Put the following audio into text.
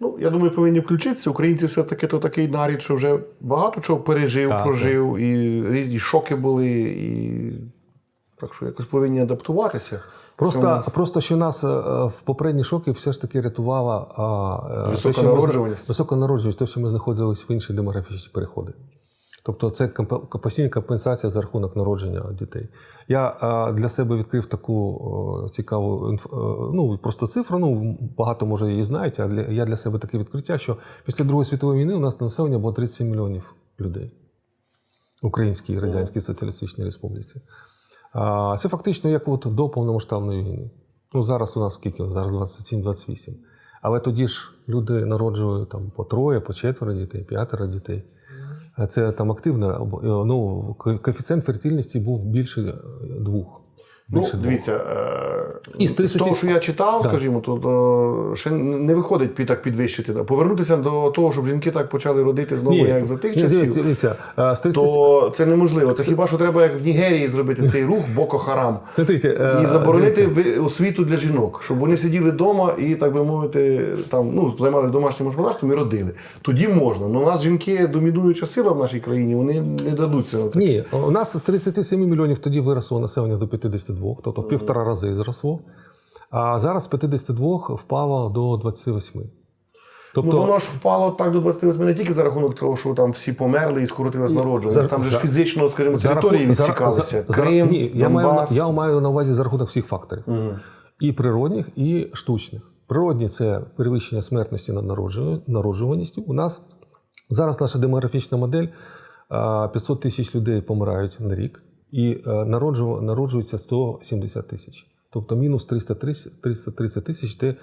Ну, я думаю, повинні включитися. Українці все-таки то такий нарід, що вже багато чого пережив, Так, прожив, і різні шоки були, і так що якось повинні адаптуватися. Просто, Цьому просто що нас е, в попередні шоки все ж таки рятувала е, Висока народжуваність. Висока народжуваність, те, що ми знаходилися в інші демографічні переходи. Тобто це постійна компенсація за рахунок народження дітей. Я для себе відкрив таку цікаву ну, просто цифру. Ну, багато може її знають, а я для себе таке відкриття, що після Другої світової війни у нас населення було 37 мільйонів людей в Українській Радянській Соціалістичній Республіці. Це фактично як от до повномасштабної війни. Ну, зараз у нас скільки? Зараз 27-28. Але тоді ж люди народжували там по троє, по четверо дітей, п'ятеро дітей. Це там активно. або- Ну, коефіцієнт фертильності був більше е, двох. Ну, дивіться, е, І з з того, що я читав, Да. скажімо, то, то ще не виходить так підвищити. Повернутися до того, щоб жінки так почали родити знову, як за тих ні, часів. Дивіться, дивіться, а, з 30... То це неможливо. Це хіба що треба як в Нігерії зробити цей рух Боко Харам е, і заборонити ви- освіту для жінок, щоб вони сиділи вдома і, так би мовити, там ну займалися домашнім господарством і родили. Тоді можна. Ну у нас жінки домінуюча сила в нашій країні, вони не дадуться. Ні, у нас з 37 мільйонів тоді виросло населення до 52, тобто півтора рази зросло. А зараз з 52 впало до 28. Тобто, Ну воно ж впало так до 28 не тільки за рахунок того, що там всі померли і скоротилась народжуваність. за- Там же фізично, скажімо, території відсікалися. Крим, ні, я маю, я маю на увазі за рахунок всіх факторів. Мгм. І природних, і штучних. Природні це перевищення смертності над народжуваністю-. У нас зараз наша демографічна модель а, 500 тисяч людей помирають на рік, і е, народжу- народжується 170 тисяч. Тобто мінус 330 330 тисяч це